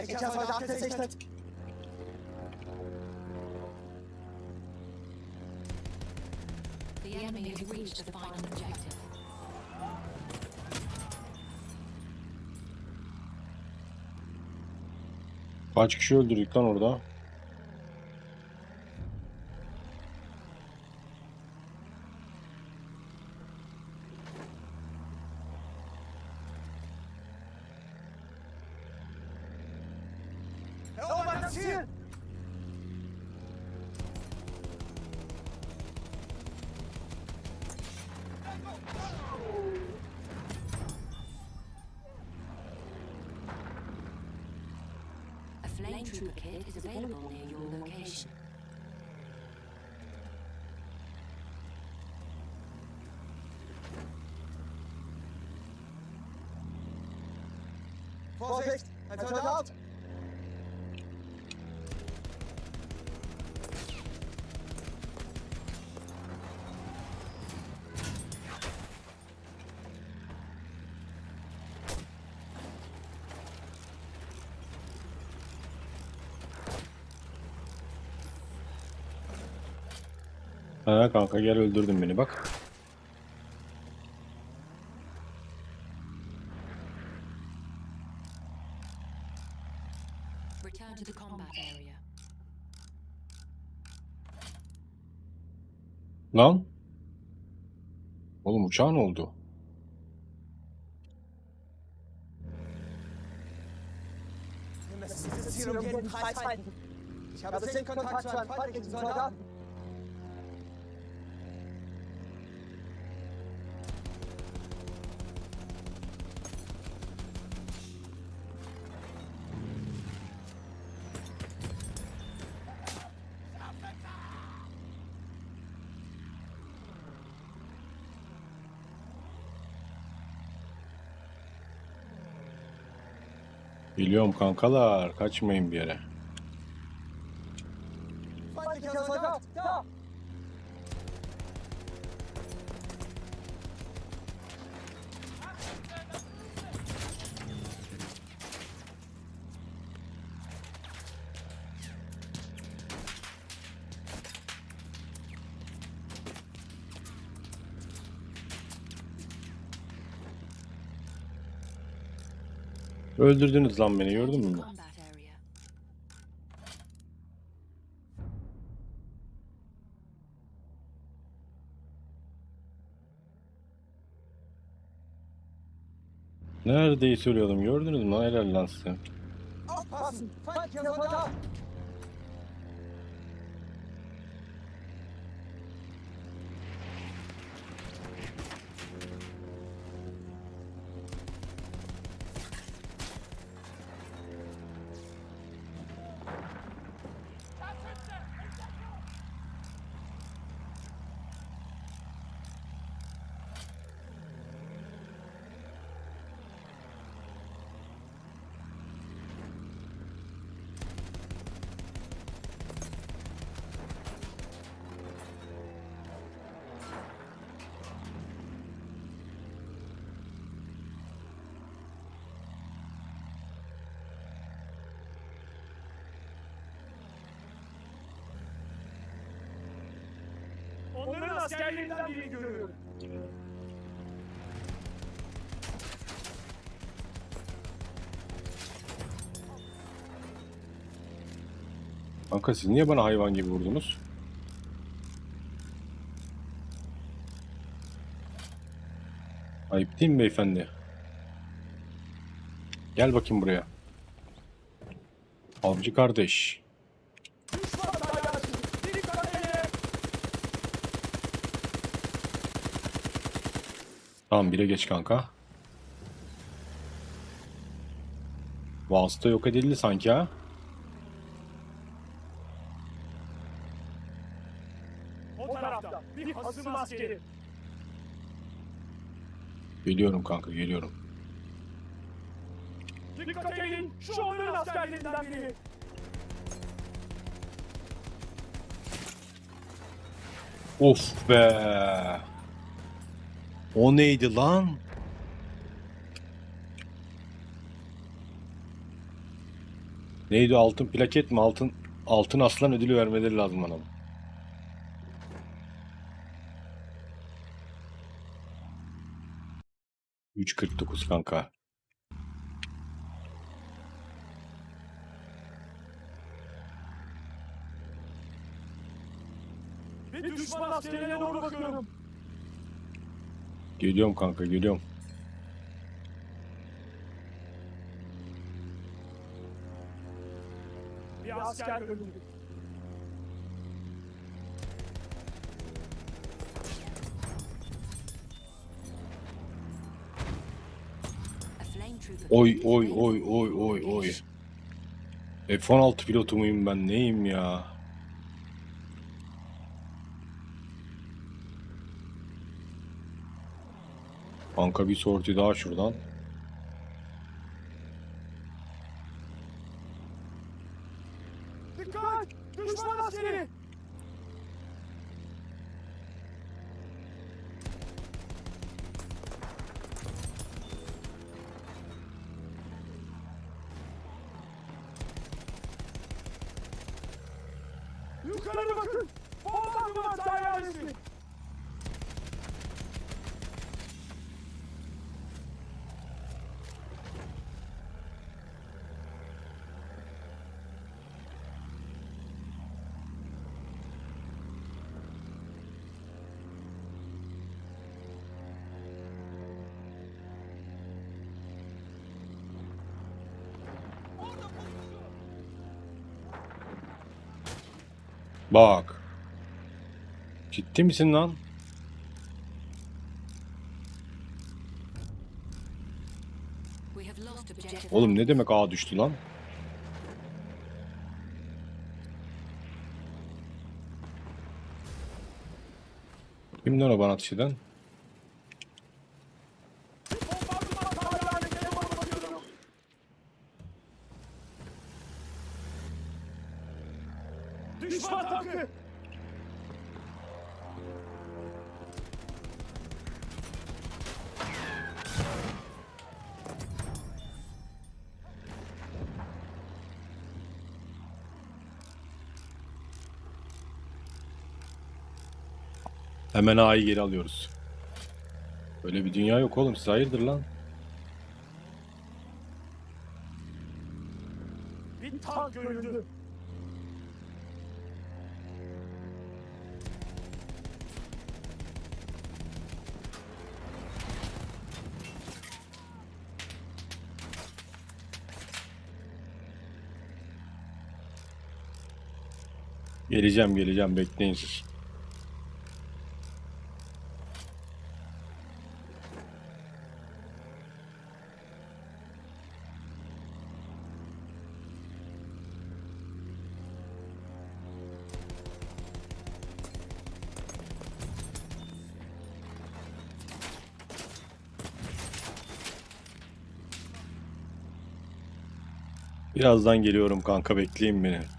Feindlicher Soldat gesichtet. The enemy has reached the final objective. Kaç kişi öldürdük lan orada? Flame trooper kit is available near your location. Vorsicht! Ein Soldat! Ha kanka gel öldürdün beni bak. Return to the combat area. Lan. Oğlum uçağın oldu. Um. Ich habe Sichtkontakt zu einem feindlichen Soldaten. Biliyorum kankalar kaçmayın bir yere. Feindlicher Soldat! Öldürdünüz lan beni gördün mü? Neredeyi söylüyordum gördünüz mü helal lan size. Askerlerinden birini görüyorum. Kanka siz niye bana hayvan gibi vurdunuz? Ayıp değil mi beyefendi? Gel bakayım buraya. Avcı kardeş. Düşman paylaşın. Biri kaleye. Tamam bire geç kanka. Vasıta yok edildi sanki ha. O tarafta bir hasım askeri. Geliyorum kanka geliyorum. Dikkat edin. Şu onların askerlerinden biri. Of be. O neydi lan? Neydi altın plaket mi? Altın altın aslan ödülü vermeleri lazım bana. 3.49 kanka. Bir düşman askerine doğru bakıyorum. Geliyorum kanka geliyorum. Bir asker. Oy oy oy oy oy oy. location. F-16 pilotu muyum ben neyim ya? Kanka bir sorti daha şuradan. Dikkat! Düşman askeri! Bak. Ciddi misin lan? Oğlum ne demek A düştü lan? Kimden o bana ateş eden? Hemen A'yı geri alıyoruz. Böyle bir dünya yok oğlum. Siz hayırdır lan? Bir tank görüldü. Geleceğim geleceğim bekleyin siz. Birazdan geliyorum kanka bekleyin beni.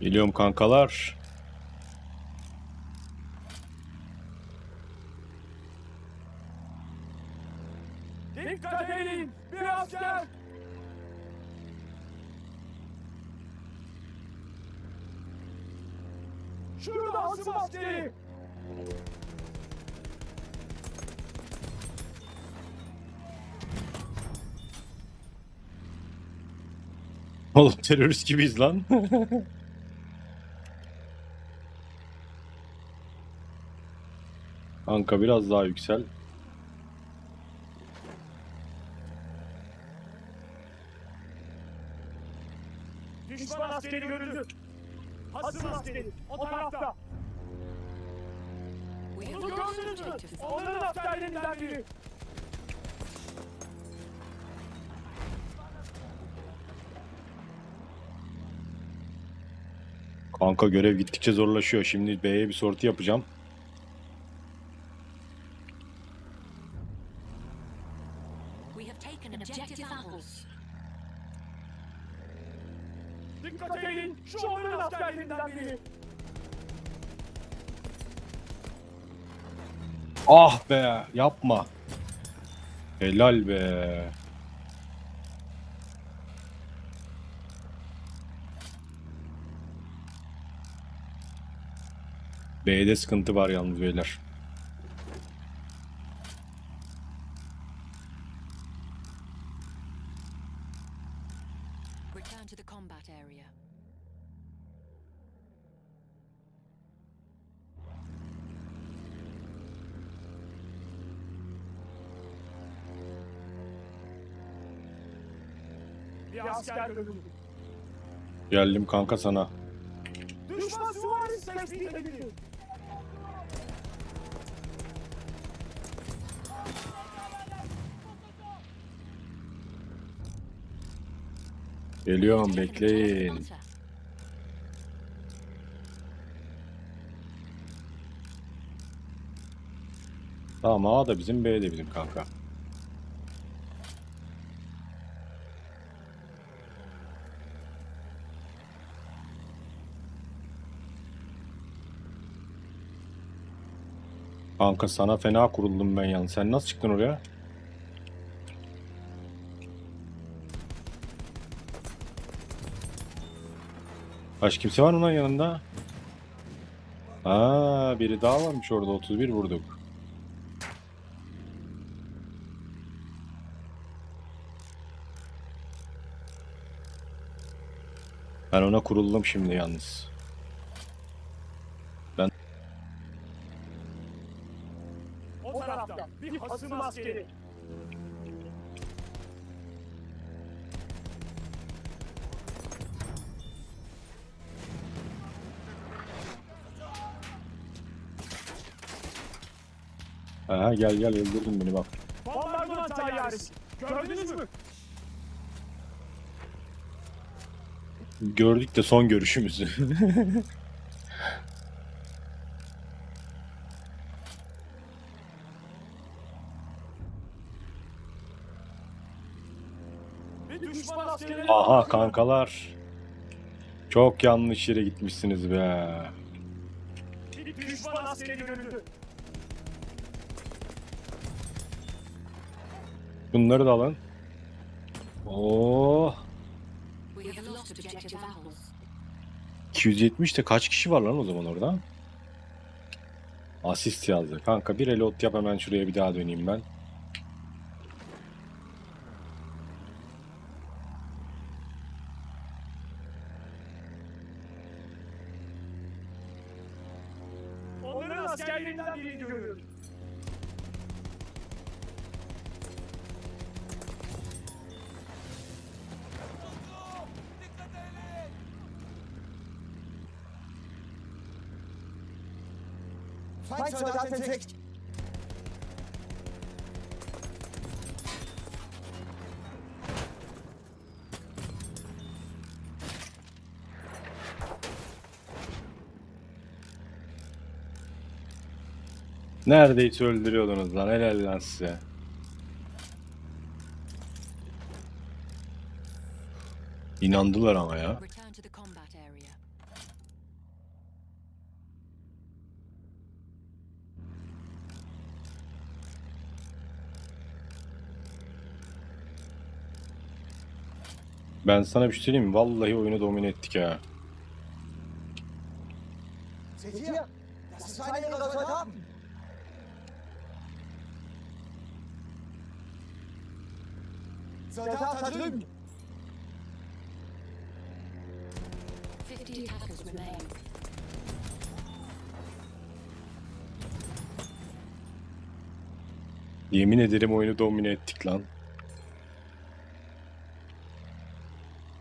Geliyorum kankalar. Dikkat edin! Bir asker! Şurada hasım askeri! Oğlum terörist gibiyiz lan. Kanka biraz daha yüksel. Düşman askeri görüldü. hasım askeri. O tarafta. Bunu gördünüz mü? Onların askerlerinden biri. Kanka görev gittikçe zorlaşıyor. Şimdi B'ye bir sorti yapacağım. We have taken objective apples. Dikkat edin. Şu onların askerlerinden biri. Ah be yapma. Helal be. B'de sıkıntı var yalnız beyler. Bir asker öldü. Geldim kanka sana. Düşman süvarisi tespit edildi. Geliyorum bekleyin. Tamam A da bizim B de bizim kanka. Kanka sana fena kuruldum ben yalnız. Sen nasıl çıktın oraya? Baş kimse var mı lan yanında? Aa, biri daha varmış orada. 31 vurduk. Ben ona kuruldum şimdi yalnız. O tarafta hasım askeri. Aha gel gel öldürdün beni bak. Bombardıman tayyaresi. Gördünüz mü? Gördük de son görüşümüzü. Bir düşman askeri. Aha kankalar. Çok yanlış yere gitmişsiniz be. Düşman askeri görüldü. Bunları da alın. Apples. 270 de kaç kişi var lan o zaman orada? Asist yazdı. Kanka bir reload yap hemen şuraya bir daha döneyim ben. Onların askerlerinden birini görüyoruz. Feindsoldat entdeckt. Neredeyse öldürüyordunuz lan. Helal lan size. İnandılar ama ya. Ben sana bir şey söyleyeyim mi? Vallahi oyunu domine ettik ha. Seht Soldat da drüben. 50 attackers remain. Yemin ederim oyunu domine ettik lan.